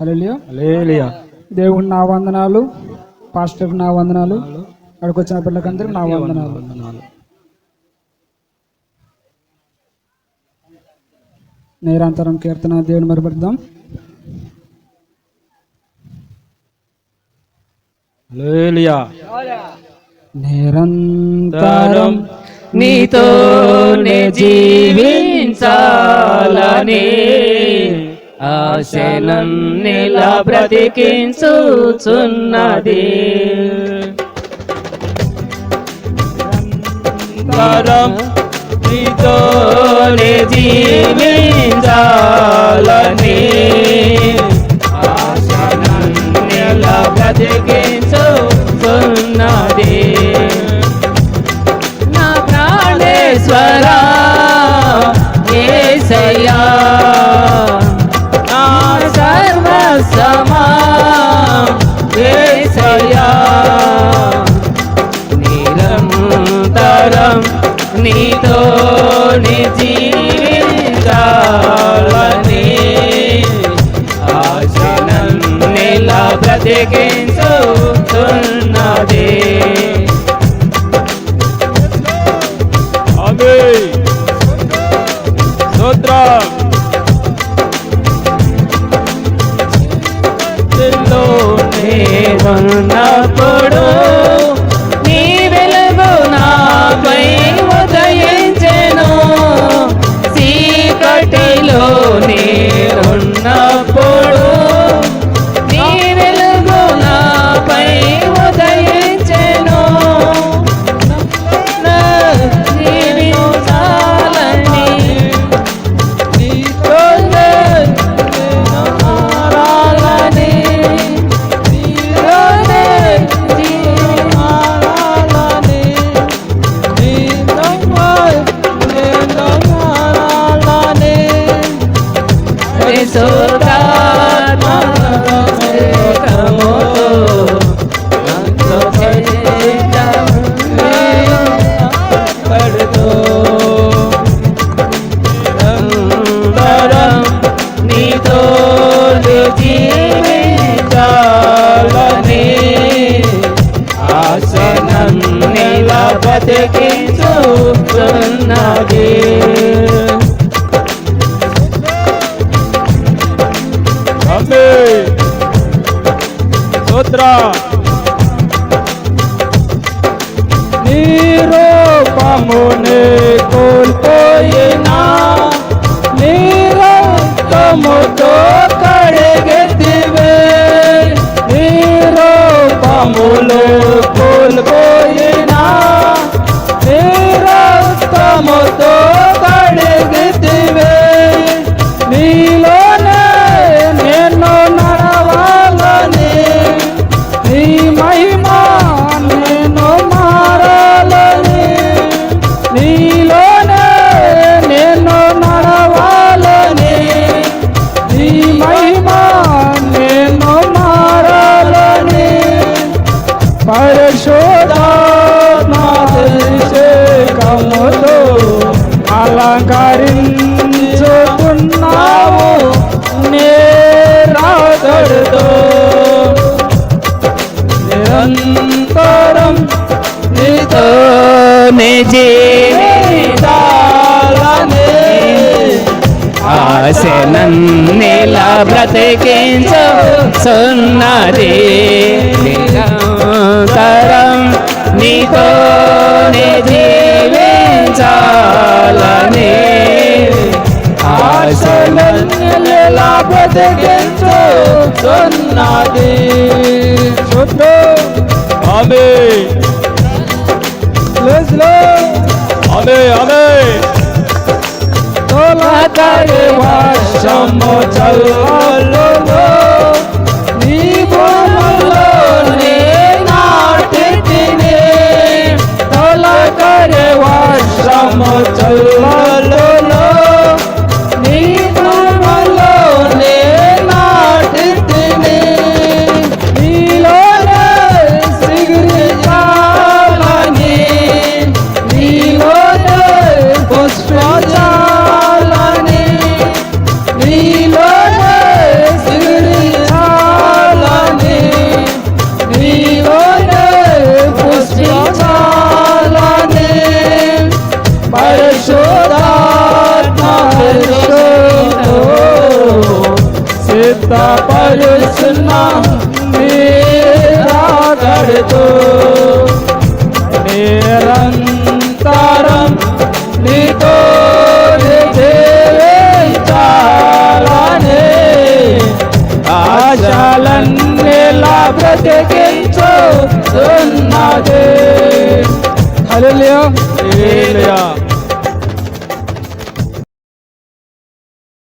హల్లెలూయా. దేవుడు నా వందనాలు పాస్టర్కి నా వందనాలు అక్కడికి వచ్చిన పిల్లకందరికి నా వందనాలు. వందనాలు. నిరంతరం కీర్తన దేవుని మరిపెడదాం నిరంతరం నీతోనే జీవించాలని ఆశనన్నిలా బ్రతికించుచున్నది. వరం నీతోనే జీవించాలని. ఆశనన్నిలా బ్రతికించుచున్నది. నా ప్రాణేశ్వరా బ్రతికించుతున్నది ఆమేన్ స్తోత్రం ఉన్నప్పుడు స్తోత్రం నీ రూపమునే కోల్పోయినా నీరో తమతో కడిగెత్తివే పరిశోధనాభిషేకముతో అలంకరించుకున్నావు నేరాదడుతో నిరంతరం నీతో జీవితాలని ఆశనన్నిలా బ్రతికించున్నది నిరంతరం कोणे जीवे जालने লাভতে গেছ সন্নাদে ছোট আমি আমি আমি তোলা তারে ভাষম চলা జీవించుతూ నిరంతరం నీతో జీవించాలని ఆశలన్నీలా బ్రతికించుతున్నది హల్లెలూయా. హల్లెలూయా.